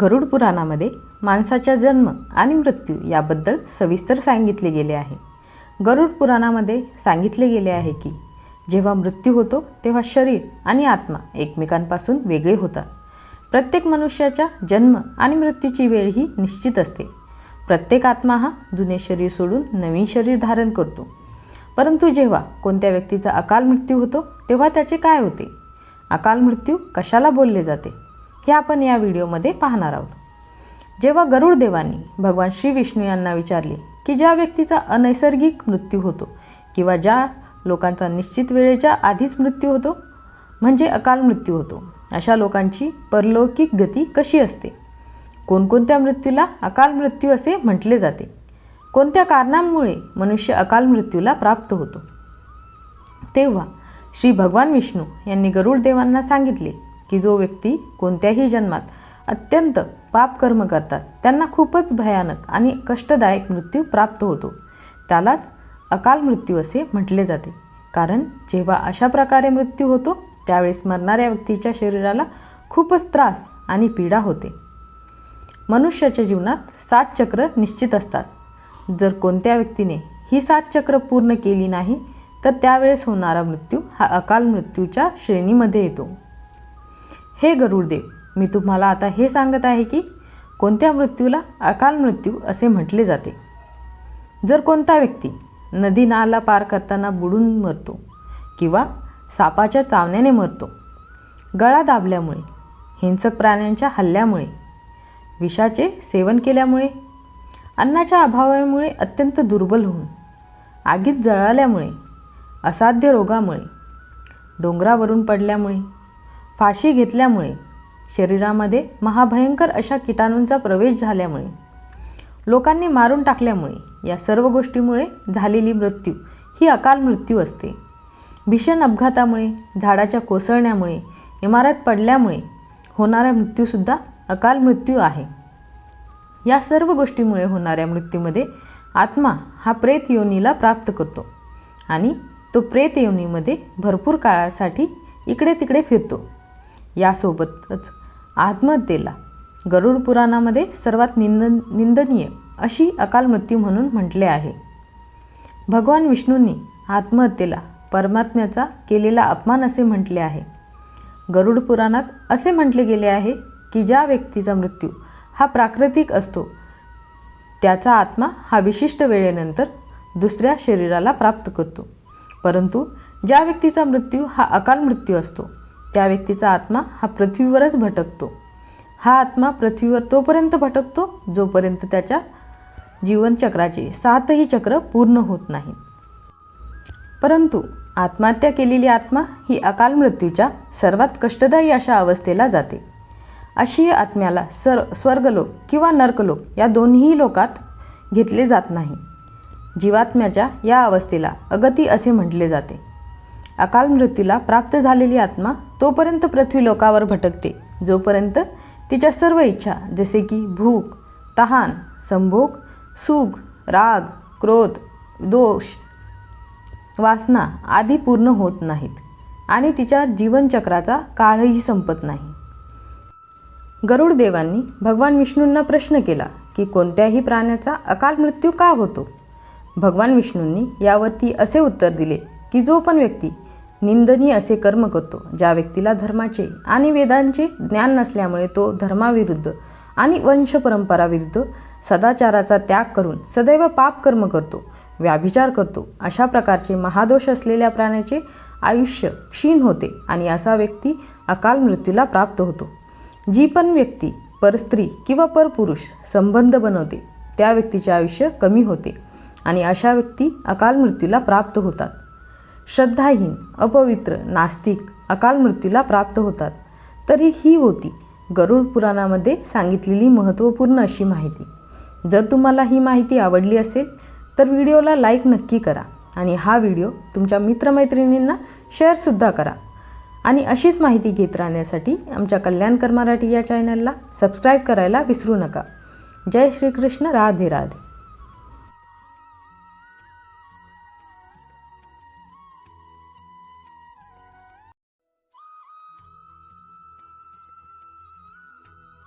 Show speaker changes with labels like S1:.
S1: गरुड पुराणामध्ये माणसाचा जन्म आणि मृत्यू याबद्दल सविस्तर सांगितले गेले आहे. गरुड पुराणामध्ये सांगितले गेले आहे की जेव्हा मृत्यू होतो तेव्हा शरीर आणि आत्मा एकमेकांपासून वेगळे होतात. प्रत्येक मनुष्याच्या जन्म आणि मृत्यूची वेळ ही निश्चित असते. प्रत्येक आत्मा हा जुने शरीर सोडून नवीन शरीर धारण करतो. परंतु जेव्हा कोणत्या व्यक्तीचा अकाल मृत्यू होतो तेव्हा त्याचे काय होते? अकाल मृत्यू कशाला बोलले जाते? हे आपण या व्हिडिओमध्ये पाहणार आहोत. जेव्हा गरुड देवांनी भगवान श्री विष्णू यांना विचारले की ज्या व्यक्तीचा अनैसर्गिक मृत्यू होतो किंवा ज्या लोकांचा निश्चित वेळेच्या आधीच मृत्यू होतो म्हणजे अकाल मृत्यू होतो अशा लोकांची परलौकिक गती कशी असते? कोणकोणत्या मृत्यूला अकाल मृत्यू असे म्हटले जाते? कोणत्या कारणांमुळे मनुष्य अकाल मृत्यूला प्राप्त होतो? तेव्हा श्री भगवान विष्णू यांनी गरुड देवांना सांगितले की जो व्यक्ती कोणत्याही जन्मात अत्यंत पाप कर्म करतात त्यांना खूपच भयानक आणि कष्टदायक मृत्यू प्राप्त होतो. त्यालाच अकाल मृत्यू असे म्हटले जाते. कारण जेव्हा अशा प्रकारे मृत्यू होतो त्यावेळेस मरणाऱ्या व्यक्तीच्या शरीराला खूपच त्रास आणि पीडा होते. मनुष्याच्या जीवनात सात चक्र निश्चित असतात. जर कोणत्या व्यक्तीने ही सात चक्र पूर्ण केली नाही तर त्यावेळेस होणारा मृत्यू हा अकाल मृत्यूच्या श्रेणीमध्ये येतो. हे गरुडदेव मी तुम्हाला आता हे सांगत आहे की कोणत्या मृत्यूला अकाल मृत्यू असे म्हटले जाते. जर कोणता व्यक्ती नदी नाला पार करताना बुडून मरतो किंवा सापाच्या चावण्याने मरतो गळा दाबल्यामुळे हिंसक प्राण्यांच्या हल्ल्यामुळे विषाचे सेवन केल्यामुळे अन्नाच्या अभावामुळे अत्यंत दुर्बल होऊन आगीत जळाल्यामुळे असाध्य रोगामुळे डोंगरावरून पडल्यामुळे फाशी घेतल्यामुळे शरीरामध्ये महाभयंकर अशा किटाणूंचा प्रवेश झाल्यामुळे लोकांनी मारून टाकल्यामुळे या सर्व गोष्टीमुळे झालेली मृत्यू ही अकाल मृत्यू असते. भीषण अपघातामुळे झाडाच्या कोसळण्यामुळे इमारत पडल्यामुळे होणारा मृत्यूसुद्धा अकाल मृत्यू आहे. या सर्व गोष्टीमुळे होणाऱ्या मृत्यूमध्ये आत्मा हा प्रेत योनीला प्राप्त करतो आणि तो प्रेत योनीमध्ये भरपूर काळासाठी इकडे तिकडे फिरतो. यासोबतच आत्महत्येला. गरुड पुराणामध्ये सर्वात निंद निंदनीय अशी अकाल मृत्यू म्हणून म्हटले आहे. भगवान विष्णूंनी आत्महत्येला परमात्म्याचा केलेला अपमान असे म्हटले आहे. गरुड पुराणात असे म्हटले गेले आहे की ज्या व्यक्तीचा मृत्यू हा प्राकृतिक असतो त्याचा आत्मा हा विशिष्ट वेळेनंतर दुसऱ्या शरीराला प्राप्त करतो. परंतु ज्या व्यक्तीचा मृत्यू हा अकाल मृत्यू असतो त्या व्यक्तीचा आत्मा हा पृथ्वीवरच भटकतो. हा आत्मा पृथ्वीवर तोपर्यंत भटकतो जोपर्यंत त्याच्या जीवनचक्राचे सातही चक्र पूर्ण होत नाही. परंतु आत्महत्या केलेली आत्मा ही अकाल मृत्यूच्या सर्वात कष्टदायी अशा अवस्थेला जाते. अशी आत्म्याला सर स्वर्गलोक किंवा नर्कलोक या दोन्ही लोकात घेतले जात नाही. जीवात्म्याच्या या अवस्थेला अगती असे म्हटले जाते. अकाल मृत्यूला प्राप्त झालेली आत्मा तोपर्यंत पृथ्वी लोकावर भटकते. जोपर्यंत तिच्या सर्व इच्छा जसे की भूक तहान संभोग सुख राग क्रोध दोष वासना आदी पूर्ण होत नाहीत आणि तिच्या जीवनचक्राचा काळही संपत नाही. गरुड देवांनी भगवान विष्णूंना प्रश्न केला की कोणत्याही प्राण्याचा अकाल मृत्यू का होतो? भगवान विष्णूंनी यावरती असे उत्तर दिले की जो पण व्यक्ती निंदनीय असे कर्म करतो ज्या व्यक्तीला धर्माचे आणि वेदांचे ज्ञान नसल्यामुळे तो धर्माविरुद्ध आणि वंशपरंपराविरुद्ध सदाचाराचा त्याग करून सदैव पाप कर्म करतो व्याभिचार करतो. अशा प्रकारचे महादोष असलेल्या प्राण्याचे आयुष्य क्षीण होते आणि असा व्यक्ती अकाल मृत्यूला प्राप्त होतो. जी पण व्यक्ती परस्त्री किंवा परपुरुष संबंध बनवते त्या व्यक्तीचे आयुष्य कमी होते आणि अशा व्यक्ती अकाल मृत्यूला प्राप्त होतात. श्रद्धाहीन अपवित्र नास्तिक अकाल मृत्यूला प्राप्त होतात. तरी ही होती गरुड पुराणामध्ये सांगितलेली महत्त्वपूर्ण अशी माहिती. जर तुम्हाला ही माहिती आवडली असेल तर व्हिडिओला लाईक नक्की करा आणि हा व्हिडिओ तुमच्या मित्रमैत्रिणींना शेअरसुद्धा करा. आणि अशीच माहिती घेत राहण्यासाठी आमच्या कल्याणकर मराठी या चॅनलला सबस्क्राईब करायला विसरू नका. जय श्रीकृष्ण राधे राधे.